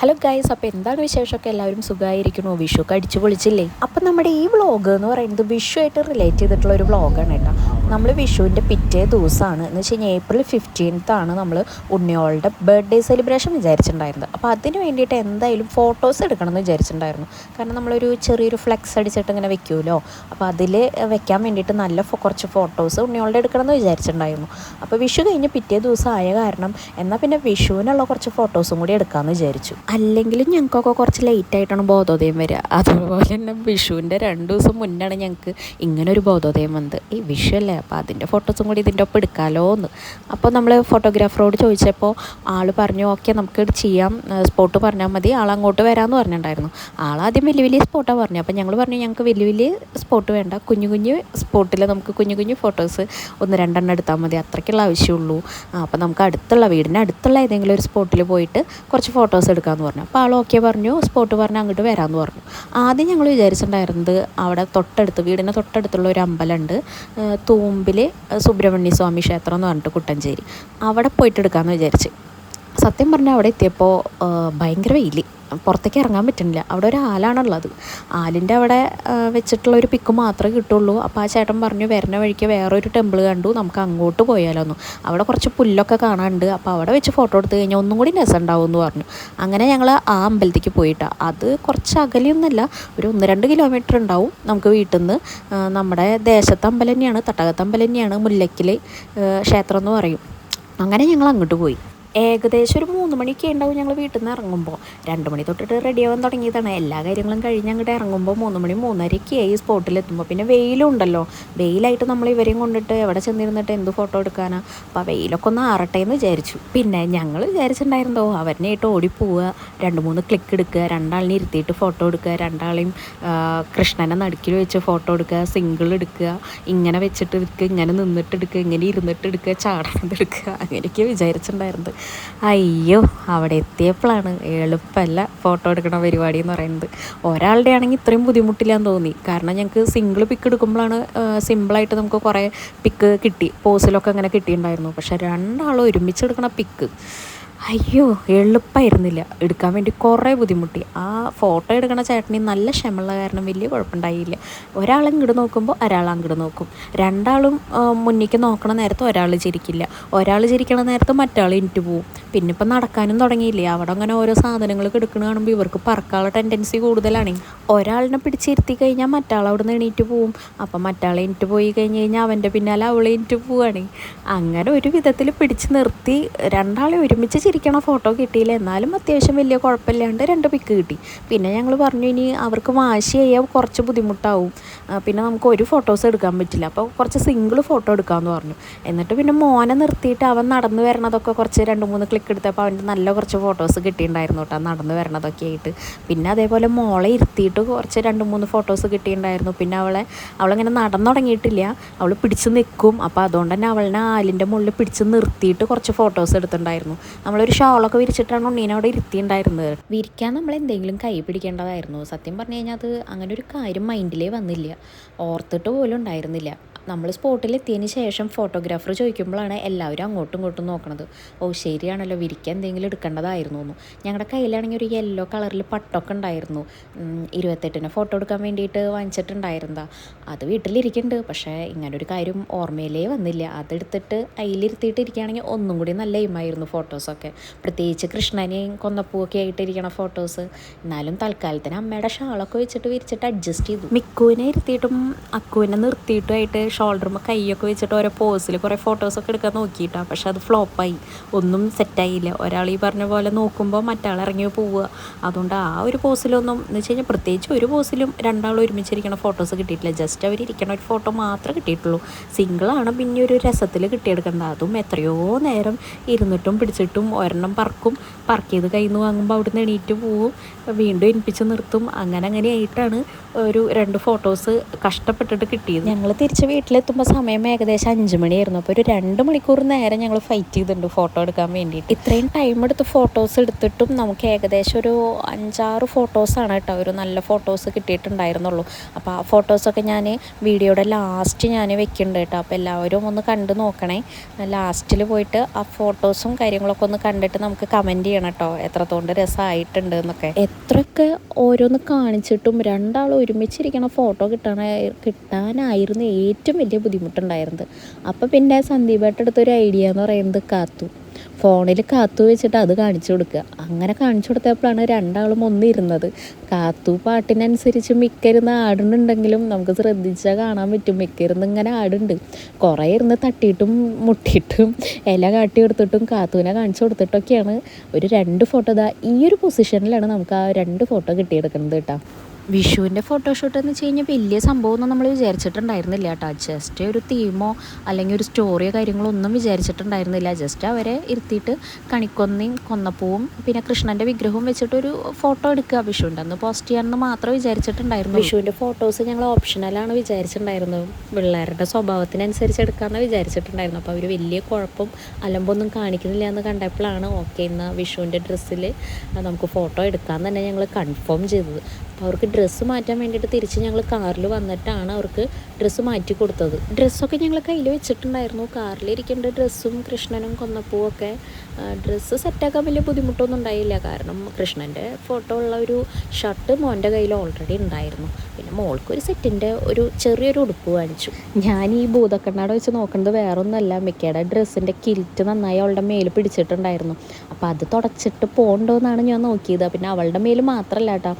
Hello guys അപ്പോൾ എന്താണ് വിശേഷമൊക്കെ? എല്ലാവരും സുഖമായിരിക്കണോ വിഷു ഒക്കെ അടിച്ചു പൊളിച്ചില്ലേ അപ്പം നമ്മുടെ ഈ വ്ളോഗ് എന്ന് പറയുന്നത് വിഷു ആയിട്ട് റിലേറ്റ് ചെയ്തിട്ടുള്ള ഒരു വ്ളോഗാണ് കേട്ടോ. നമ്മൾ വിഷുവിന്റെ പിറ്റേ ദിവസമാണ് എന്ന് വെച്ച് കഴിഞ്ഞാൽ ഏപ്രിൽ ആണ് നമ്മൾ ഉണ്ണിയോളുടെ ബർത്ത്ഡേ സെലിബ്രേഷൻ വിചാരിച്ചിട്ടുണ്ടായിരുന്നത് അപ്പോൾ അതിന് വേണ്ടിയിട്ട് എന്തായാലും ഫോട്ടോസ് എടുക്കണം എന്ന് വിചാരിച്ചിട്ടുണ്ടായിരുന്നു കാരണം നമ്മളൊരു ചെറിയൊരു ഫ്ലെക്സ് അടിച്ചിട്ട് ഇങ്ങനെ വെക്കുമല്ലോ അപ്പോൾ അതിൽ വെക്കാൻ വേണ്ടിയിട്ട് നല്ല കുറച്ച് ഫോട്ടോസ് ഉണ്ണിയോളുടെ എടുക്കണം എന്ന് വിചാരിച്ചിട്ടുണ്ടായിരുന്നു അപ്പോൾ വിഷു കഴിഞ്ഞ് പിറ്റേ ദിവസം ആയ കാരണം എന്നാൽ പിന്നെ വിഷുവിനുള്ള കുറച്ച് ഫോട്ടോസും കൂടി എടുക്കാമെന്ന് വിചാരിച്ചു. അല്ലെങ്കിലും ഞങ്ങൾക്കൊക്കെ കുറച്ച് ലേറ്റ് ആയിട്ടാണ് ബോധോദയം വരിക. അതുപോലെ തന്നെ വിഷുവിന്റെ രണ്ട് ദിവസം മുന്നാണ് ഞങ്ങൾക്ക് ഇങ്ങനെ ഒരു ബോധോദയം വന്നത്. ഈ വിഷു അല്ലേ? അപ്പോൾ അതിന്റെ ഫോട്ടോസും കൂടി ഇതിന്റെ ഒപ്പം എടുക്കാമല്ലോ എന്ന് അപ്പോൾ നമ്മൾ ഫോട്ടോഗ്രാഫറോട് ചോദിച്ചപ്പോൾ ആൾ പറഞ്ഞു ഓക്കെ നമുക്ക് ചെയ്യാം. സ്പോട്ട് പറഞ്ഞാൽ മതി. ആൾ അങ്ങോട്ട് വരാമെന്ന് പറഞ്ഞിട്ടുണ്ടായിരുന്നു. ആളാദ്യം വലിയ വലിയ സ്പോട്ടാണ് പറഞ്ഞു അപ്പോൾ ഞങ്ങൾ പറഞ്ഞു ഞങ്ങൾക്ക് വലിയ വലിയ സ്പോട്ട് വേണ്ട. കുഞ്ഞു കുഞ്ഞു സ്പോട്ടിൽ നമുക്ക് കുഞ്ഞു കുഞ്ഞു ഫോട്ടോസ് ഒന്ന് രണ്ടെണ്ണം എടുത്താൽ മതി. അത്രയ്ക്കുള്ള ആവശ്യമുള്ളൂ. അപ്പോൾ നമുക്ക് അടുത്തുള്ള വീടിന് അടുത്തുള്ള ഏതെങ്കിലും ഒരു സ്പോട്ടിൽ പോയിട്ട് കുറച്ച് ഫോട്ടോസ് എടുക്കാമെന്ന് പറഞ്ഞു. അപ്പോൾ ആൾ ഓക്കെ പറഞ്ഞു. സ്പോട്ട് പറഞ്ഞ് അങ്ങോട്ട് വരാമെന്ന് പറഞ്ഞു. ആദ്യം ഞങ്ങൾ വിചാരിച്ചിട്ടുണ്ടായിരുന്നത് അവിടെ തൊട്ടടുത്ത് വീടിന് തൊട്ടടുത്തുള്ള ഒരു അമ്പലമുണ്ട് തൂമ്പിൽ സുബ്രഹ്മണ്യ സ്വാമി ക്ഷേത്രം എന്ന് പറഞ്ഞിട്ട് കുട്ടഞ്ചേരി. അവിടെ പോയിട്ട് എടുക്കാമെന്ന് വിചാരിച്ച്. സത്യം പറഞ്ഞാൽ അവിടെ എത്തിയപ്പോൾ ഭയങ്കര വെയിൽ പുറത്തേക്ക് ഇറങ്ങാൻ പറ്റുന്നില്ല. അവിടെ ഒരു ആലാണുള്ളത്. ആലിന്റെ അവിടെ വെച്ചിട്ടുള്ള ഒരു പിക്ക് മാത്രമേ കിട്ടുള്ളൂ. അപ്പോൾ ആ ചേട്ടൻ പറഞ്ഞു വരുന്ന വഴിക്ക് വേറൊരു ടെമ്പിൾ കണ്ടു. നമുക്ക് അങ്ങോട്ട് പോയാലോന്നു. അവിടെ കുറച്ച് പുല്ലൊക്കെ കാണാനുണ്ട്. അപ്പോൾ അവിടെ വെച്ച് ഫോട്ടോ എടുത്ത് കഴിഞ്ഞാൽ ഒന്നും കൂടി രസം ഉണ്ടാവും എന്ന് പറഞ്ഞു. അങ്ങനെ ഞങ്ങൾ ആ അമ്പലത്തേക്ക് പോയിട്ടാണ് അത് കുറച്ച് അകലെയൊന്നുമല്ല ഒരു ഒന്ന് രണ്ട് കിലോമീറ്റർ ഉണ്ടാവും നമുക്ക് വീട്ടിൽ നിന്ന് നമ്മുടെ ദേശത്തെ അമ്പലം മുല്ലക്കിലെ ക്ഷേത്രം എന്ന് പറയും. അങ്ങനെ ഞങ്ങൾ അങ്ങോട്ട് പോയി. ഏകദേശം ഒരു മൂന്ന് മണിയൊക്കെ ഉണ്ടാവും ഞങ്ങൾ വീട്ടിൽ നിന്ന് ഇറങ്ങുമ്പോൾ. രണ്ട് മണി തൊട്ടിട്ട് റെഡി ആവാൻ തുടങ്ങിയതാണ്. എല്ലാ കാര്യങ്ങളും കഴിഞ്ഞ് അങ്ങോട്ട് ഇറങ്ങുമ്പോൾ മൂന്ന് മണി മൂന്നരയ്ക്ക് ആയി സ്പോട്ടിലെത്തുമ്പോൾ പിന്നെ വെയിലും ഉണ്ടല്ലോ. വെയിലായിട്ട് നമ്മൾ ഇവരെയും കൊണ്ടിട്ട് എവിടെ ചെന്നിരുന്നിട്ട് എന്ത് ഫോട്ടോ എടുക്കാനാ? അപ്പോൾ വെയിലൊക്കെ ഒന്ന് ആറട്ടെ എന്ന് വിചാരിച്ചു. പിന്നെ ഞങ്ങൾ വിചാരിച്ചിട്ടുണ്ടായിരുന്നോ അവരിനായിട്ട് ഓടിപ്പോവുക രണ്ട് മൂന്ന് ക്ലിക്ക് എടുക്കുക രണ്ടാളിനെ ഇരുത്തിയിട്ട് ഫോട്ടോ എടുക്കുക രണ്ടാളെയും കൃഷ്ണനെ നടുക്കിൽ വെച്ച് ഫോട്ടോ എടുക്കുക സിംഗിൾ എടുക്കുക ഇങ്ങനെ വെച്ചിട്ട് എടുക്കുക ഇങ്ങനെ നിന്നിട്ട് എടുക്കുക ഇങ്ങനെ ഇരുന്നിട്ട് എടുക്കുക ചാടുന്നത് എടുക്കുക അങ്ങനെയൊക്കെ വിചാരിച്ചിട്ടുണ്ടായിരുന്നത്. അയ്യോ അവിടെ എത്തിയപ്പോഴാണ് എളുപ്പമല്ല ഫോട്ടോ എടുക്കണ പരിപാടി എന്ന് പറയുന്നത്. ഒരാളുടെ ആണെങ്കിൽ ഇത്രയും ബുദ്ധിമുട്ടില്ലാന്ന് തോന്നി. കാരണം ഞങ്ങൾക്ക് സിംഗിൾ പിക്ക് എടുക്കുമ്പോഴാണ് സിമ്പിളായിട്ട് നമുക്ക് കുറേ പിക്ക് കിട്ടി. പോസിലൊക്കെ അങ്ങനെ കിട്ടിയിട്ടുണ്ടായിരുന്നു. പക്ഷേ രണ്ടാളും ഒരുമിച്ചെടുക്കണ പിക്ക് അയ്യോ എളുപ്പമായിരുന്നില്ല എടുക്കാൻ വേണ്ടി കുറേ ബുദ്ധിമുട്ടി. ആ ഫോട്ടോ എടുക്കണ ചേട്ടന് നല്ല ക്ഷമയുള്ള കാരണം വലിയ കുഴപ്പമുണ്ടായില്ല. ഒരാൾ ഇങ്ങോട്ട് നോക്കുമ്പോൾ ഒരാൾ അങ്ങോട്ട് നോക്കും. രണ്ടാളും മുന്നിലേക്ക് നോക്കണ നേരത്ത് ഒരാൾ ചിരിക്കില്ല. ഒരാൾ ചിരിക്കണ നേരത്ത് മറ്റാൾ ഇനിറ്റ് പോവും. പിന്നെ ഇപ്പം നടക്കാനും തുടങ്ങിയില്ലേ. അവിടെ അങ്ങനെ ഓരോ സാധനങ്ങൾ കിടക്കണ കാണുമ്പോൾ ഇവർക്ക് പറക്കാനുള്ള ടെൻഡൻസി കൂടുതലാണ്. ഒരാളിനെ പിടിച്ചിരുത്തി കഴിഞ്ഞാൽ മറ്റാൾ അവിടെ നിന്ന് എണീറ്റ് പോവും. അപ്പം മറ്റാൾ എണീറ്റ് പോയി കഴിഞ്ഞ് കഴിഞ്ഞാൽ അവന്റെ പിന്നാലെ അവളെ എണീറ്റ് പോവുകയാണ്. അങ്ങനെ ഒരു വിധത്തിൽ പിടിച്ച് നിർത്തി രണ്ടാളെ ഒരുമിച്ച് ചിരിക്കണ ഫോട്ടോ കിട്ടിയില്ല. എന്നാലും അത്യാവശ്യം വലിയ കുഴപ്പമില്ലാണ്ട് രണ്ട് പിക്ക് കിട്ടി. പിന്നെ ഞങ്ങൾ പറഞ്ഞു ഇനി അവർക്ക് വാശി ചെയ്യാൻ കുറച്ച് ബുദ്ധിമുട്ടാവും. പിന്നെ നമുക്ക് ഒരു ഫോട്ടോസ് എടുക്കാൻ പറ്റില്ല. അപ്പോൾ കുറച്ച് സിംഗിൾ ഫോട്ടോ എടുക്കാമെന്ന് പറഞ്ഞു. എന്നിട്ട് പിന്നെ മോനെ നിർത്തിയിട്ട് അവൻ നടന്നു വരണതൊക്കെ കുറച്ച് രണ്ട് മൂന്ന് ക്ലിക്ക് എടുത്തപ്പോൾ അവന്റെ നല്ല കുറച്ച് ഫോട്ടോസ് കിട്ടിയിട്ടുണ്ടായിരുന്നു കേട്ടോ. നടന്നു വരണതൊക്കെ ആയിട്ട്. പിന്നെ അതേപോലെ മോളെ ഇരുത്തിയിട്ട് കുറച്ച് രണ്ട് മൂന്ന് ഫോട്ടോസ് കിട്ടിയിട്ടുണ്ടായിരുന്നു. പിന്നെ അവളെ അവളിങ്ങനെ നടന്നു തുടങ്ങിയിട്ടില്ല അവൾ പിടിച്ച് നിൽക്കും അപ്പോൾ അതുകൊണ്ട് തന്നെ അവളിനെ ആലിന്റെ മുകളിൽ പിടിച്ച് നിർത്തിയിട്ട് കുറച്ച് ഫോട്ടോസ് എടുത്തിട്ടുണ്ടായിരുന്നു. നമ്മളൊരു ഷോളൊക്കെ വിരിച്ചിട്ടാണ് ഉണ്ണീനെ അവിടെ ഇരുത്തിയിട്ടുണ്ടായിരുന്നത് വിരിക്കാൻ നമ്മൾ എന്തെങ്കിലും കൈ പിടിക്കേണ്ടതായിരുന്നു. സത്യം പറഞ്ഞു കഴിഞ്ഞാൽ അത് അങ്ങനെ ഒരു കാര്യം മൈൻഡിലേ വന്നില്ല. ഓർത്തിട്ട് പോലും ഉണ്ടായിരുന്നില്ല. നമ്മൾ സ്പോട്ടിൽ എത്തിയതിന് ശേഷം ഫോട്ടോഗ്രാഫർ ചോദിക്കുമ്പോഴാണ് എല്ലാവരും അങ്ങോട്ടും ഇങ്ങോട്ടും നോക്കണത്. ഓ ശരിയാണല്ലോ വിരിക്കാൻ എന്തെങ്കിലും എടുക്കേണ്ടതായിരുന്നു എന്ന്. ഞങ്ങളുടെ കയ്യിലാണെങ്കിൽ ഒരു യെല്ലോ കളറിൽ പട്ടൊക്കെ ഉണ്ടായിരുന്നു. ഇരുപത്തെട്ടിന് ഫോട്ടോ എടുക്കാൻ വേണ്ടിയിട്ട് വാങ്ങിച്ചിട്ടുണ്ടായിരുന്നതാ. അത് വീട്ടിലിരിക്കുന്നുണ്ട് പക്ഷേ ഇങ്ങനൊരു കാര്യം ഓർമ്മയിലേ വന്നില്ല. അതെടുത്തിട്ട് അതിലിരുത്തിയിട്ട് ഇരിക്കുകയാണെങ്കിൽ ഒന്നും കൂടി നല്ല എയിമായിരുന്നു ഫോട്ടോസൊക്കെ പ്രത്യേകിച്ച് കൃഷ്ണനെയും കൊന്നപ്പൂവൊക്കെ ആയിട്ടിരിക്കണ ഫോട്ടോസ് എന്നാലും തൽക്കാലത്തിന് അമ്മയുടെ ഷാളൊക്കെ വെച്ചിട്ട് വിരിച്ചിട്ട് അഡ്ജസ്റ്റ് ചെയ്തു. മിക്കുവിനെ ഇരുത്തിയിട്ടും അക്കുവിനെ നിർത്തിയിട്ടുമായിട്ട് ഷോൾഡറുമ്പോൾ കൈയൊക്കെ വെച്ചിട്ട് ഓരോ പോസിൽ കുറേ ഫോട്ടോസൊക്കെ എടുക്കാൻ നോക്കിയിട്ടാണ് പക്ഷെ അത് ഫ്ലോപ്പായി ഒന്നും സെറ്റായില്ല ഒരാൾ ഈ പറഞ്ഞ പോലെ നോക്കുമ്പോൾ മറ്റാൾ ഇറങ്ങി പോവുക. അതുകൊണ്ട് ആ ഒരു പോസിലൊന്നും എന്ന് വെച്ച് കഴിഞ്ഞാൽ പ്രത്യേകിച്ച് ഒരു പോസിലും രണ്ടാൾ ഒരുമിച്ചിരിക്കുന്ന ഫോട്ടോസ് കിട്ടിയിട്ടില്ല. ജസ്റ്റ് അവർ ഒരു ഫോട്ടോ മാത്രമേ കിട്ടിയിട്ടുള്ളൂ. സിംഗിളാണ് പിന്നെ ഒരു രസത്തിൽ കിട്ടിയെടുക്കേണ്ടത് അതും എത്രയോ നേരം ഇരുന്നിട്ടും പിടിച്ചിട്ടും ഒരെണ്ണം പറക്കും ചെയ്ത് കയ്യിൽ നിന്ന് വാങ്ങുമ്പോൾ അവിടെ നിന്ന് എണീറ്റ് പോവും. വീണ്ടും എനിപ്പിച്ച് നിർത്തും. അങ്ങനെ അങ്ങനെ ആയിട്ടാണ് ഒരു രണ്ട് ഫോട്ടോസ് കഷ്ടപ്പെട്ടിട്ട് കിട്ടിയത്. ഞങ്ങൾ തിരിച്ച് വീട്ടിൽ വീട്ടിലെത്തുമ്പോൾ സമയം ഏകദേശം അഞ്ച് മണിയായിരുന്നു. അപ്പോൾ ഒരു രണ്ട് മണിക്കൂർ നേരം ഞങ്ങൾ ഫൈറ്റ് ചെയ്തിട്ടുണ്ട് ഫോട്ടോ എടുക്കാൻ വേണ്ടിയിട്ട്. ഇത്രയും ടൈം എടുത്ത് ഫോട്ടോസ് എടുത്തിട്ടും നമുക്ക് ഏകദേശം ഒരു അഞ്ചാറ് ഫോട്ടോസാണ് കേട്ടോ. ഒരു നല്ല ഫോട്ടോസ് കിട്ടിയിട്ടുണ്ടായിരുന്നുള്ളൂ. അപ്പോൾ ആ ഫോട്ടോസൊക്കെ ഞാൻ വീഡിയോയുടെ ലാസ്റ്റ് ഞാൻ വെക്കുന്നുണ്ട് കേട്ടോ. അപ്പോൾ എല്ലാവരും ഒന്ന് കണ്ട് നോക്കണേ. ലാസ്റ്റിൽ പോയിട്ട് ആ ഫോട്ടോസും കാര്യങ്ങളൊക്കെ ഒന്ന് കണ്ടിട്ട് നമുക്ക് കമന്റ് ചെയ്യണം കേട്ടോ. എത്രത്തോണ്ട് രസമായിട്ടുണ്ട് എന്നൊക്കെ. എത്രയൊക്കെ ഓരോന്ന് കാണിച്ചിട്ടും രണ്ടാളും ഒരുമിച്ചിരിക്കണ ഫോട്ടോ കിട്ടാനായി കിട്ടാനായിരുന്നു ഏറ്റവും വലിയ ബുദ്ധിമുട്ടുണ്ടായിരുന്നത്. അപ്പോൾ പിന്നെ സന്ദീപേട്ടെടുത്തൊരു ഐഡിയ എന്ന് പറയുന്നത് കാത്തു. ഫോണിൽ കാത്തു വെച്ചിട്ട് അത് കാണിച്ചു കൊടുക്കുക. അങ്ങനെ കാണിച്ചു കൊടുത്തപ്പോഴാണ് രണ്ടാളും ഒന്നിരുന്നത്. കാത്തു പാട്ടിനനുസരിച്ച് മിക്കരുന്ന് ആടുന്നുണ്ടെങ്കിലും നമുക്ക് ശ്രദ്ധിച്ചാൽ കാണാൻ പറ്റും. മിക്കരുന്ന് ഇങ്ങനെ ആടുണ്ട്. കുറേ ഇരുന്ന് തട്ടിയിട്ടും മുട്ടിയിട്ടും ഇല കാട്ടി കൊടുത്തിട്ടും കാത്തുവിനെ കാണിച്ചു കൊടുത്തിട്ടൊക്കെയാണ് ഒരു രണ്ട് ഫോട്ടോ ഇതാ ഈ ഒരു പൊസിഷനിലാണ് നമുക്ക് ആ രണ്ട് ഫോട്ടോ കിട്ടിയെടുക്കുന്നത് കേട്ടോ. വിഷുവിന്റെ ഫോട്ടോഷൂട്ട് എന്ന് വെച്ച് കഴിഞ്ഞാൽ വലിയ സംഭവമൊന്നും നമ്മൾ വിചാരിച്ചിട്ടുണ്ടായിരുന്നില്ല കേട്ടോ. ജസ്റ്റ് ഒരു തീമോ അല്ലെങ്കിൽ ഒരു സ്റ്റോറിയോ കാര്യങ്ങളോ ഒന്നും വിചാരിച്ചിട്ടുണ്ടായിരുന്നില്ല. ജസ്റ്റ് അവരെ ഇരുത്തിയിട്ട് കണിക്കൊന്നയും കൊന്നപ്പൂവും പിന്നെ കൃഷ്ണന്റെ വിഗ്രഹവും വെച്ചിട്ടൊരു ഫോട്ടോ എടുക്കുക വിഷുവിന്റെ. അന്ന് പോസ്റ്റ് ചെയ്യാമെന്ന് മാത്രം വിചാരിച്ചിട്ടുണ്ടായിരുന്നു. വിഷുവിന്റെ ഫോട്ടോസ് ഞങ്ങൾ ഓപ്ഷണലാണ് വിചാരിച്ചിട്ടുണ്ടായിരുന്നത് പിള്ളേരുടെ സ്വഭാവത്തിനനുസരിച്ച് എടുക്കാമെന്ന് വിചാരിച്ചിട്ടുണ്ടായിരുന്നു. അപ്പോൾ അവർ വലിയ കുഴപ്പം അലമ്പൊന്നും കാണിക്കുന്നില്ല എന്ന് കണ്ടപ്പോഴാണ് ഓക്കെ എന്നാൽ വിഷുവിന്റെ ഡ്രസ്സിൽ നമുക്ക് ഫോട്ടോ എടുക്കാമെന്ന് തന്നെ ഞങ്ങൾ കൺഫേം ചെയ്തത്. അപ്പോൾ അവർക്ക് ഡ്രസ്സ് മാറ്റാൻ വേണ്ടിയിട്ട് തിരിച്ച് ഞങ്ങൾ കാറിൽ വന്നിട്ടാണ് അവർക്ക് ഡ്രസ്സ് മാറ്റി കൊടുത്തത്. ഡ്രസ്സൊക്കെ ഞങ്ങൾ കയ്യിൽ വെച്ചിട്ടുണ്ടായിരുന്നു. കാറിലിരിക്കേണ്ട ഡ്രസ്സും കൃഷ്ണനും കൊന്നപ്പൂവും ഒക്കെ ഡ്രസ്സ് സെറ്റാക്കാൻ വലിയ ബുദ്ധിമുട്ടൊന്നും ഉണ്ടായില്ല. കാരണം കൃഷ്ണന്റെ ഫോട്ടോ ഉള്ള ഒരു ഷർട്ട് മോന്റെ കയ്യിൽ ഓൾറെഡി ഉണ്ടായിരുന്നു. പിന്നെ മോൾക്ക് ഒരു സെറ്റിന്റെ ഒരു ചെറിയൊരു ഉടുപ്പ് കാണിച്ചു ഞാൻ ഈ ഭൂതക്കണ്ണാട് വെച്ച് നോക്കുന്നത് വേറൊന്നുമല്ല മിക്കയുടെ ഡ്രസ്സിന്റെ കിൽറ്റ് നന്നായി അവളുടെ മേൽ പിടിച്ചിട്ടുണ്ടായിരുന്നു. അപ്പോൾ അത് തുടച്ചിട്ട് പോകണ്ടോയെന്നാണ് ഞാൻ നോക്കിയത്. പിന്നെ അവളുടെ മേൽ മാത്രമല്ല കേട്ടോ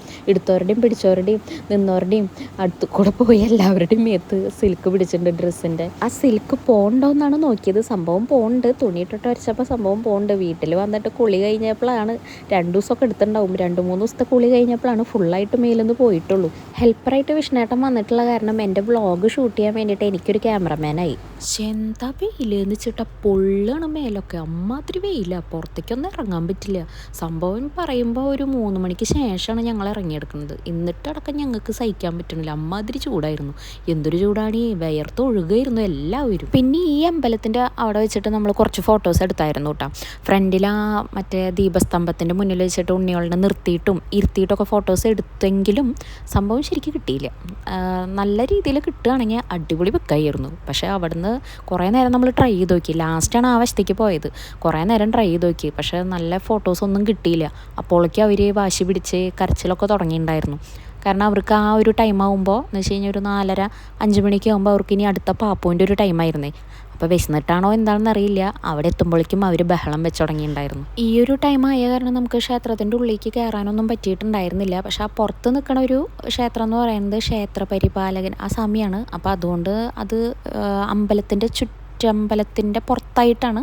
എടുത്തവരുടെയും പിടിച്ചവരുടെയും നിന്നവരുടെയും അടുത്ത് കൂടെ പോയി എല്ലാവരുടെയും മേത്ത് സിൽക്ക് പിടിച്ചിട്ടുണ്ട് ഡ്രസ്സിന്റെ ആ സിൽക്ക് പോകണ്ടോ എന്നാണ് നോക്കിയത്. സംഭവം പോകുന്നുണ്ട് തുണിയിട്ടിട്ട് വരച്ചപ്പോൾ സംഭവം പോകണ്ട് വീട്ടിൽ വന്നിട്ട് കുളി കഴിഞ്ഞപ്പോഴാണ് രണ്ട് ദിവസമൊക്കെ എടുത്തിട്ടുണ്ടാവും. രണ്ട് മൂന്ന് ദിവസത്തെ കുളി കഴിഞ്ഞപ്പോഴാണ് ഫുള്ളായിട്ട് മേലൊന്ന് പോയിട്ടുള്ളൂ. ഹെൽപ്പറായിട്ട് വിഷ്ണേട്ടൻ വന്നിട്ടുള്ള കാരണം എന്റെ വ്ളോഗ് ഷൂട്ട് ചെയ്യാൻ വേണ്ടിയിട്ട് എനിക്കൊരു ക്യാമറമാനായി എന്താ വെയിലെന്ന് വെച്ചിട്ടാ പൊള്ളാണ് മേലൊക്കെ. അമ്മാതിരി വെയില. പുറത്തേക്കൊന്നും ഇറങ്ങാൻ പറ്റില്ല. സംഭവം പറയുമ്പോൾ ഒരു മൂന്ന് മണിക്ക് ശേഷമാണ് ഞങ്ങൾ ഇറങ്ങിയെടുക്കുന്നത്. എന്നിട്ടടക്കം ഞങ്ങൾക്ക് സഹിക്കാൻ പറ്റണില്ല അമ്മാതിരി ചൂടായിരുന്നു. എന്തൊരു ചൂടാണ്. ഈ വിയർത്ത് ഒഴുകായിരുന്നു എല്ലാവരും. പിന്നെ ഈ അമ്പലത്തിന്റെ അവിടെ വെച്ചിട്ട് നമ്മൾ കുറച്ച് ഫോട്ടോസ് എടുത്തായിരുന്നു കേട്ടോ. ഫ്രണ്ടിൽ ആ മറ്റേ ദീപസ്തംഭത്തിന്റെ മുന്നിൽ വെച്ചിട്ട് ഉണ്ണികളുടെ നിർത്തിയിട്ടും ഇരുത്തിയിട്ടൊക്കെ ഫോട്ടോസ് എടുത്തെങ്കിലും സംഭവം ശരിക്കും കിട്ടിയില്ല. നല്ല രീതിയിൽ കിട്ടുകയാണെങ്കിൽ അടിപൊളി വെക്കായിരുന്നു പക്ഷേ അവിടുന്ന് കുറേ നേരം നമ്മൾ ട്രൈ ചെയ്ത് നോക്കി. ലാസ്റ്റാണ് ആ വശത്തേക്ക് പോയത്. കുറേ നേരം ട്രൈ ചെയ്ത് നോക്കി. പക്ഷേ നല്ല ഫോട്ടോസ് ഒന്നും കിട്ടിയില്ല. അപ്പോഴേക്കും അവർ വാശി പിടിച്ച് കരച്ചിലൊക്കെ തുടങ്ങിയിട്ടുണ്ടായിരുന്നു. കാരണം അവർക്ക് ആ ഒരു ടൈം ആകുമ്പോൾ എന്ന് വെച്ച് കഴിഞ്ഞാൽ ഒരു നാലര അഞ്ച് മണിക്ക് ആകുമ്പോൾ അവർക്ക് ഇനി അടുത്ത പാപ്പുവിന്റെ ഒരു ടൈമായിരുന്നേ അപ്പോൾ വിശന്നിട്ടാണോ എന്താണെന്ന് അറിയില്ല. അവിടെ എത്തുമ്പോഴേക്കും അവർ ബഹളം വെച്ച് തുടങ്ങിയിട്ടുണ്ടായിരുന്നു. ഈ ഒരു ടൈം ആയ കാരണം നമുക്ക് ക്ഷേത്രത്തിന്റെ ഉള്ളിലേക്ക് കയറാനൊന്നും പറ്റിയിട്ടുണ്ടായിരുന്നില്ല. പക്ഷെ ആ പുറത്ത് നിൽക്കണ ഒരു ക്ഷേത്രം എന്ന് പറയുന്നത് ക്ഷേത്ര പരിപാലകൻ ആ സമയമാണ് അപ്പോൾ അതുകൊണ്ട് അത് അമ്പലത്തിന്റെ ചുറ്റമ്പലത്തിന്റെ പുറത്തായിട്ടാണ്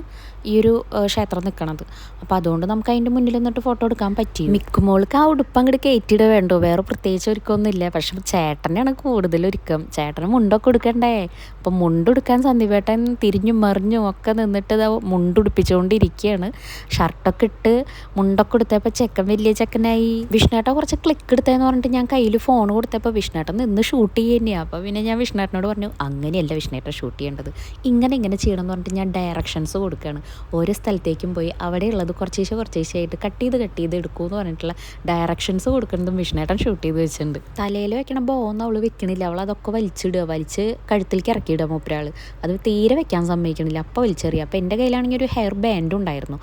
ഈ ഒരു ക്ഷേത്രം നിൽക്കണത് അപ്പോൾ അതുകൊണ്ട് നമുക്ക് അതിന്റെ മുന്നിൽ നിന്നിട്ട് ഫോട്ടോ എടുക്കാൻ പറ്റി മിക്കുമോൾക്ക് ആ ഉടുപ്പ് അങ്ങോട്ട് കയറ്റിയിട വേണ്ടോ? വേറെ പ്രത്യേകിച്ച് ഒരുക്കമൊന്നുമില്ല പക്ഷെ ചേട്ടനാണ് കൂടുതൽ ഒരുക്കം. ചേട്ടന് മുണ്ടൊക്കെ കൊടുക്കണ്ടേ അപ്പം മുണ്ടുടുക്കാൻ സന്ദീപേട്ടൻ തിരിഞ്ഞു മറിഞ്ഞും ഒക്കെ നിന്നിട്ട് ഇതാ മുണ്ടുടുപ്പിച്ചുകൊണ്ടിരിക്കുകയാണ് ഷർട്ടൊക്കെ ഇട്ട് മുണ്ടൊക്കെ എടുത്തപ്പോൾ ചെക്കൻ വലിയ ചെക്കനായി. വിഷ്ണേട്ട കുറച്ച് ക്ലിക്ക് എടുത്തതെന്ന് പറഞ്ഞിട്ട് ഞാൻ കയ്യിൽ ഫോൺ കൊടുത്തപ്പോൾ വിഷ്ണേട്ടൻ നിന്ന് ഷൂട്ട് ചെയ്യുന്നതാണ് അപ്പോൾ പിന്നെ ഞാൻ വിഷ്ണുട്ടനോട് പറഞ്ഞു അങ്ങനെയല്ല വിഷ്ണേട്ടൻ ഷൂട്ട് ചെയ്യേണ്ടത്. ഇങ്ങനെ ഇങ്ങനെ ചെയ്യണം എന്ന് പറഞ്ഞിട്ട് ഞാൻ ഡയറക്ഷൻസ് കൊടുക്കുകയാണ്. ഓരോ സ്ഥലത്തേക്കും പോയി അവിടെയുള്ളത് കുറച്ചേശ്ശെ കുറച്ചേശ്ശെ ആയിട്ട് കട്ട് ചെയ്ത് കട്ട് ചെയ്ത് എടുക്കൂ എന്ന് പറഞ്ഞിട്ടുള്ള ഡയറക്ഷൻസ് കൊടുക്കുന്നതും വിഷ്ണേട്ടൻ ഷൂട്ട് ചെയ്ത് വെച്ചിട്ടുണ്ട്. തലയിൽ വെക്കണ ബോന്ന് അവൾ വെക്കണില്ല. അവൾ അതൊക്കെ വലിച്ചിടുക. വലിച്ച് കഴുത്തിലേക്ക് ഇറക്കിയിടുക മൂപ്പരാൾ അത് തീരെ വെക്കാൻ സമ്മതിക്കണില്ല. അപ്പോൾ വലിച്ചെറിയുക അപ്പോൾ എന്റെ കയ്യിലാണെങ്കിൽ ഒരു ഹെയർ ബാൻഡ് ഉണ്ടായിരുന്നു.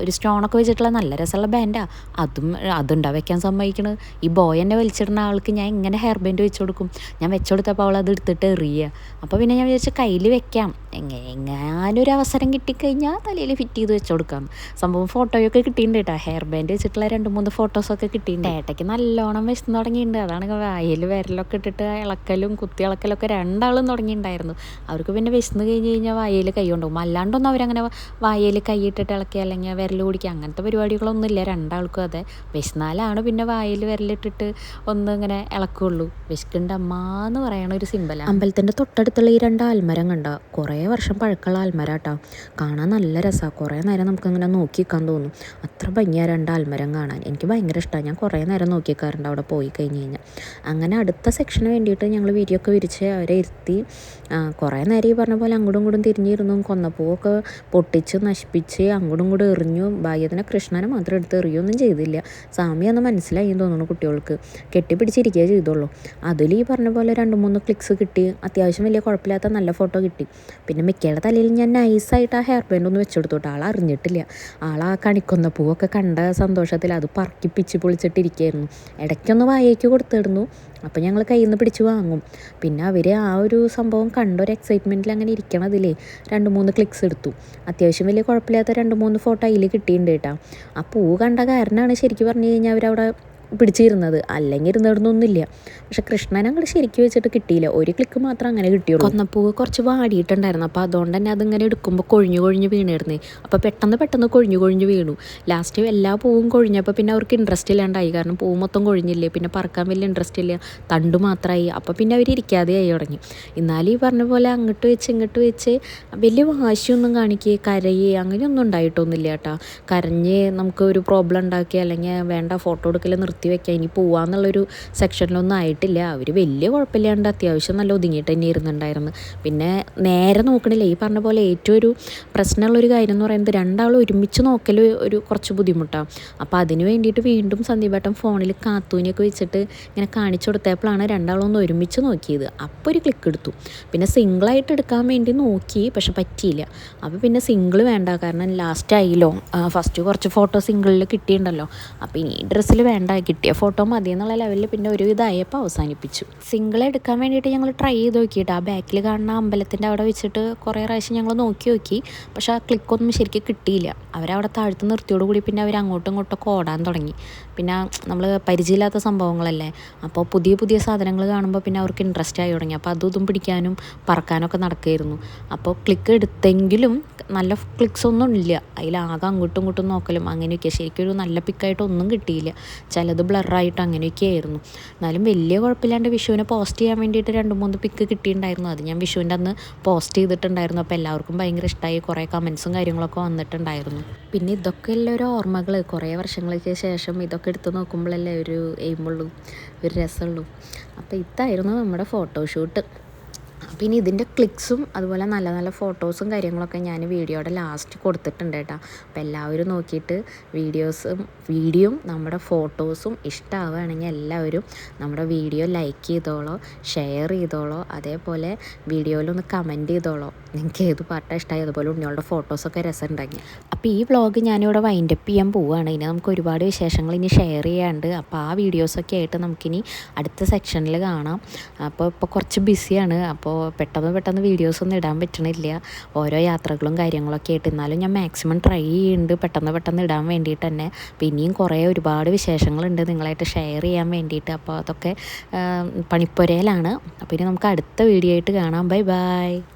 ഒരു സ്റ്റോണൊക്കെ വെച്ചിട്ടുള്ള നല്ല രസമുള്ള ബാൻഡാ അതും അതുണ്ടാ വെക്കാൻ സമ്മതിക്കണത് ഈ ബോയ് എന്നെ വലിച്ചിടുന്ന ആൾക്ക് ഞാൻ എങ്ങനെ ഹെയർ ബാൻഡ് വെച്ച് കൊടുക്കും? ഞാൻ വെച്ചുകൊടുത്തപ്പോൾ അവൾ അത് എടുത്തിട്ട് എറിയുക അപ്പോൾ പിന്നെ ഞാൻ വിചാരിച്ചു കയ്യിൽ വെക്കാം. എങ്ങനെ എങ്ങാനൊരു അവസരം കിട്ടിക്കഴിഞ്ഞാൽ തലയിൽ ഫിറ്റ് ചെയ്ത് വെച്ച് കൊടുക്കാം. സംഭവം ഫോട്ടോയൊക്കെ കിട്ടിയിട്ടുണ്ട് കേട്ടോ. ഹെയർ ബാൻഡ് വെച്ചിട്ടുള്ള രണ്ട് മൂന്ന് ഫോട്ടോസൊക്കെ കിട്ടിയിട്ടുണ്ട്. ഏട്ടയ്ക്ക് നല്ലോണം വിശന്ന് തുടങ്ങിയിട്ടുണ്ട്. അതാണ് വായിൽ വിരലൊക്കെ ഇട്ടിട്ട് ഇളക്കലും കുത്തി ഇളക്കലൊക്കെ രണ്ടാളും തുടങ്ങിയിട്ടുണ്ടായിരുന്നു. അവർക്ക് പിന്നെ വിശന്ന് കഴിഞ്ഞ് കഴിഞ്ഞാൽ വായിൽ കൈ കൊണ്ടുപോകും. അല്ലാണ്ടൊന്നും അവരങ്ങനെ വായിൽ കൈയിട്ടിട്ട് ഇളക്കി അല്ലെങ്കിൽ വിരൽ കുടിക്കുക അങ്ങനത്തെ പരിപാടികളൊന്നും ഇല്ല. രണ്ടാൾക്കും അതെ. വിശന്നാലാണ് പിന്നെ വായിൽ വിരലിട്ടിട്ട് ഒന്ന് ഇങ്ങനെ ഇളക്കുള്ളൂ. വിശക്കുണ്ട് അമ്മ എന്ന് പറയണ ഒരു സിമ്പലാണ് അമ്പലത്തിന്റെ തൊട്ടടുത്തുള്ള ഈ രണ്ട് ആൽമരം കണ്ട? കുറേ വർഷം പഴക്കമുള്ള ആൽമര കേട്ടോ കാണാൻ നല്ല രസമാണ് കുറേ നേരം നമുക്കങ്ങനെ നോക്കി നിൽക്കാൻ തോന്നും. അത്ര ഭംഗിയാണ് രണ്ട് ആൽമരം കാണാൻ. എനിക്ക് ഭയങ്കര ഇഷ്ടമാണ് ഞാൻ കുറേ നേരം നോക്കി നിൽക്കാറുണ്ട് അവിടെ പോയി കഴിഞ്ഞ് കഴിഞ്ഞാൽ. അങ്ങനെ അടുത്ത സെക്ഷന് വേണ്ടിയിട്ട് ഞങ്ങൾ വീഡിയോ ഒക്കെ വിരിച്ച് അവരെ ഇരുത്തി കുറേ നേരം ഈ പറഞ്ഞ പോലെ അങ്ങോട്ടും ഇങ്ങോട്ടും തിരിഞ്ഞിരുന്നു. കൊന്നപ്പൂവൊക്കെ പൊട്ടിച്ച് നശിപ്പിച്ച് അങ്ങോട്ടും ഇങ്ങോട്ടും എറിഞ്ഞു. ഭാഗ്യത്തിന് കൃഷ്ണനെ മാത്രം എടുത്ത് എറിയൊന്നും ചെയ്തില്ല. സ്വാമി അന്ന് മനസ്സിലായി എന്ന് തോന്നുന്നു കുട്ടികൾക്ക്. കെട്ടിപ്പിടിച്ചിരിക്കുക ചെയ്തോളൂ അതിൽ ഈ പറഞ്ഞ പോലെ രണ്ട് മൂന്ന് ക്ലിക്സ് കിട്ടി. അത്യാവശ്യം വലിയ കുഴപ്പമില്ലാത്ത നല്ല ഫോട്ടോ കിട്ടി. പിന്നെ മിക്കയുടെ തലയിൽ ഞാൻ നൈസായിട്ട് ആ ഹെയർ ബാൻഡ് ഒന്ന് വെച്ചെടുത്തു ആൾ അറിഞ്ഞിട്ടില്ല. ആൾ ആ കണിക്കൊന്ന പൂവൊക്കെ കണ്ട സന്തോഷത്തിൽ അത് പറക്കിപ്പിച്ച് പൊളിച്ചിട്ടിരിക്കുകയായിരുന്നു ഇടയ്ക്കൊന്ന് വായേക്ക് കൊടുത്തിടുന്നു. അപ്പോൾ ഞങ്ങൾ കയ്യിൽ നിന്ന് പിടിച്ച് വാങ്ങും. പിന്നെ അവർ ആ ഒരു സംഭവം കണ്ട ഒരു എക്സൈറ്റ്മെന്റിൽ അങ്ങനെ ഇരിക്കണതിലേ രണ്ട് മൂന്ന് ക്ലിക്സ് എടുത്തു. അത്യാവശ്യം വലിയ കുഴപ്പമില്ലാത്ത രണ്ട് മൂന്ന് ഫോട്ടോ അതിൽ കിട്ടിയിട്ടുണ്ട് കേട്ടോ. ആ പൂ കണ്ട കാരണമാണ് ശരിക്കും പറഞ്ഞു കഴിഞ്ഞാൽ അവരവിടെ പിടിച്ചിരുന്നത്. അല്ലെങ്കിൽ ഇരുന്നിടുന്നൊന്നുമില്ല പക്ഷെ കൃഷ്ണൻ അങ്ങോട്ട് ശരിക്കും വെച്ചിട്ട് കിട്ടിയില്ല. ഒരു ക്ലിക്ക് മാത്രം അങ്ങനെ കിട്ടിയുള്ളൂ. കൊന്നപ്പൂവ് കുറച്ച് വാടിയിട്ടുണ്ടായിരുന്നു. അപ്പോൾ അതുകൊണ്ട് തന്നെ അതിങ്ങനെ എടുക്കുമ്പോൾ കൊഴിഞ്ഞു കൊഴിഞ്ഞ് വീണിരുന്നേ അപ്പോൾ പെട്ടെന്ന് പെട്ടെന്ന് കൊഴിഞ്ഞു കൊഴിഞ്ഞ് വീണു. ലാസ്റ്റ് എല്ലാ പൂവും കൊഴിഞ്ഞപ്പോൾ പിന്നെ അവർക്ക് ഇൻട്രസ്റ്റ് ഇല്ലാണ്ടായി. കാരണം പൂ മൊത്തം കൊഴിഞ്ഞില്ലേ. പിന്നെ പറക്കാൻ വലിയ ഇൻട്രസ്റ്റ് ഇല്ല. തണ്ട് മാത്രമായി. അപ്പോൾ പിന്നെ അവർ ഇരിക്കാതെയായി തുടങ്ങി. എന്നാലും ഈ പറഞ്ഞ പോലെ അങ്ങോട്ട് വെച്ച് ഇങ്ങോട്ട് വെച്ച് വലിയ വാശിയൊന്നും കാണിക്കുക കരയേ അങ്ങനെയൊന്നും ഉണ്ടായിട്ടൊന്നുമില്ല കേട്ടോ. കരഞ്ഞ് നമുക്ക് ഒരു പ്രോബ്ലം ഉണ്ടാക്കി അല്ലെങ്കിൽ വേണ്ട ഫോട്ടോ എടുക്കൽ നിർത്തി വെക്കാം ഇനി പോവാന്നുള്ളൊരു സെക്ഷനിലൊന്നും ആയിട്ടില്ല. അവർ വലിയ കുഴപ്പമില്ലാണ്ട് അത്യാവശ്യം നല്ല ഒതുങ്ങിയിട്ട് തന്നെ ഇരുന്നുണ്ടായിരുന്നു പിന്നെ നേരെ നോക്കണില്ല ഈ പറഞ്ഞ പോലെ ഏറ്റവും ഒരു പ്രശ്നമുള്ളൊരു കാര്യം എന്ന് പറയുന്നത് രണ്ടാളും ഒരുമിച്ച് നോക്കൽ ഒരു കുറച്ച് ബുദ്ധിമുട്ടാണ് അപ്പോൾ അതിന് വേണ്ടിയിട്ട് വീണ്ടും സന്ദീപേട്ടൻ ഫോണിൽ കാത്തൂനെയൊക്കെ വെച്ചിട്ട് ഇങ്ങനെ കാണിച്ചു കൊടുത്തപ്പോഴാണ് രണ്ടാളും ഒന്ന് ഒരുമിച്ച് നോക്കിയത്. അപ്പോൾ ഒരു ക്ലിക്ക് എടുത്തു. പിന്നെ സിംഗിളായിട്ട് എടുക്കാൻ വേണ്ടി നോക്കി പക്ഷെ പറ്റിയില്ല. അപ്പോൾ പിന്നെ സിംഗിൾ വേണ്ട. കാരണം ലാസ്റ്റ് ആയില്ലോ ഫസ്റ്റ് കുറച്ച് ഫോട്ടോ സിംഗിളിൽ കിട്ടിയിട്ടുണ്ടല്ലോ. അപ്പോൾ ഇനി ഡ്രസ്സിൽ വേണ്ട. കിട്ടിയ ഫോട്ടോ മതി എന്നുള്ള ലെവലിൽ പിന്നെ ഒരു ഇതായപ്പോൾ അവസാനിപ്പിച്ചു. സിംഗിൾ എടുക്കാൻ വേണ്ടിയിട്ട് ഞങ്ങൾ ട്രൈ ചെയ്ത് നോക്കിയിട്ട് ആ ബാക്കിൽ കാണുന്ന അമ്പലത്തിന്റെ അവിടെ വെച്ചിട്ട് കുറേ പ്രാവശ്യം ഞങ്ങൾ നോക്കി നോക്കി. പക്ഷെ ആ ക്ലിക്കൊന്നും ശരിക്കും കിട്ടിയില്ല. അവരവിടെ താഴ്ത്ത് നിർത്തിയോടുകൂടി പിന്നെ അവർ അങ്ങോട്ടും ഇങ്ങോട്ടൊക്കെ ഓടാൻ തുടങ്ങി. പിന്നെ നമ്മൾ പരിചയമില്ലാത്ത സംഭവങ്ങളല്ലേ? അപ്പോൾ പുതിയ പുതിയ സാധനങ്ങൾ കാണുമ്പോൾ പിന്നെ അവർക്ക് ഇൻട്രസ്റ്റ് ആയി തുടങ്ങി. അപ്പോൾ അതും ഇതും പിടിക്കാനും പറക്കാനൊക്കെ നടക്കുമായിരുന്നു അപ്പോൾ ക്ലിക്ക് എടുത്തെങ്കിലും നല്ല ക്ലിക്സ് ഒന്നും ഇല്ല. അതിലാകെ അങ്ങോട്ടും ഇങ്ങോട്ടും നോക്കലും അങ്ങനെയൊക്കെ. ശരിക്കും ഒരു നല്ല പിക്കായിട്ടൊന്നും കിട്ടിയില്ല. ചിലത് ബ്ലറായിട്ട് അങ്ങനെയൊക്കെ ആയിരുന്നു എന്നാലും വലിയ കുഴപ്പമില്ലാണ്ട് വിഷുവിനെ പോസ്റ്റ് ചെയ്യാൻ വേണ്ടിയിട്ട് രണ്ട് മൂന്ന് പിക്ക് കിട്ടിയിട്ടുണ്ടായിരുന്നു. അത് ഞാൻ വിഷുവിന്റെ അന്ന് പോസ്റ്റ് ചെയ്തിട്ടുണ്ടായിരുന്നു. അപ്പോൾ എല്ലാവർക്കും ഭയങ്കര ഇഷ്ടമായി കുറേ കമൻസും കാര്യങ്ങളൊക്കെ വന്നിട്ടുണ്ടായിരുന്നു. പിന്നെ ഇതൊക്കെ എല്ലാം ഒരു ഓർമ്മകൾ കുറേ വർഷങ്ങൾക്ക് ശേഷം ഇതൊക്കെ എടുത്ത് നോക്കുമ്പോഴല്ലേ ഒരു എയിമുള്ളൂ ഒരു രസമുള്ളൂ. അപ്പോൾ ഇതായിരുന്നു നമ്മുടെ ഫോട്ടോഷൂട്ട് പിന്നെ ഇതിന്റെ ക്ലിക്സും അതുപോലെ നല്ല നല്ല ഫോട്ടോസും കാര്യങ്ങളൊക്കെ ഞാൻ വീഡിയോയുടെ ലാസ്റ്റ് കൊടുത്തിട്ടുണ്ട് കേട്ടോ. അപ്പോൾ എല്ലാവരും നോക്കിയിട്ട് വീഡിയോസും വീഡിയോയും നമ്മുടെ ഫോട്ടോസും ഇഷ്ടമാവുകയാണെങ്കിൽ എല്ലാവരും നമ്മുടെ വീഡിയോ ലൈക്ക് ചെയ്തോളോ ഷെയർ ചെയ്തോളോ അതേപോലെ വീഡിയോയിലൊന്ന് കമന്റ് ചെയ്തോളോ. നിങ്ങൾക്ക് ഏത് പാട്ടാണ് ഇഷ്ടമായി അതുപോലെ ഉണ്ണിയോളുടെ ഫോട്ടോസൊക്കെ രസം ഉണ്ടെങ്കിൽ അപ്പോൾ ഈ വ്ളോഗ് ഞാനിവിടെ വൈൻഡപ്പ് ചെയ്യാൻ പോവുകയാണ്. ഇനി നമുക്ക് ഒരുപാട് വിശേഷങ്ങൾ ഇനി ഷെയർ ചെയ്യാണ്ട് അപ്പോൾ ആ വീഡിയോസൊക്കെ ആയിട്ട് നമുക്കിനി അടുത്ത സെക്ഷനിൽ കാണാം. അപ്പോൾ ഇപ്പോൾ കുറച്ച് ബിസിയാണ് അപ്പോൾ പെട്ടെന്ന് പെട്ടെന്ന് വീഡിയോസ് ഒന്നും ഇടാൻ പറ്റണില്ല. ഓരോ യാത്രകളും കാര്യങ്ങളൊക്കെ ആയിട്ട് എന്നാലും ഞാൻ മാക്സിമം ട്രൈ ചെയ്യുന്നുണ്ട് പെട്ടെന്ന് പെട്ടെന്ന് ഇടാൻ വേണ്ടിയിട്ട് തന്നെ. പിന്നെയും കുറേ ഒരുപാട് വിശേഷങ്ങളുണ്ട് നിങ്ങളായിട്ട് ഷെയർ ചെയ്യാൻ വേണ്ടിയിട്ട്. അപ്പോൾ അതൊക്കെ പണിപ്പുരയിലാണ്. അപ്പോൾ ഇനി നമുക്ക് അടുത്ത വീഡിയോ ആയിട്ട് കാണാം. Bye bye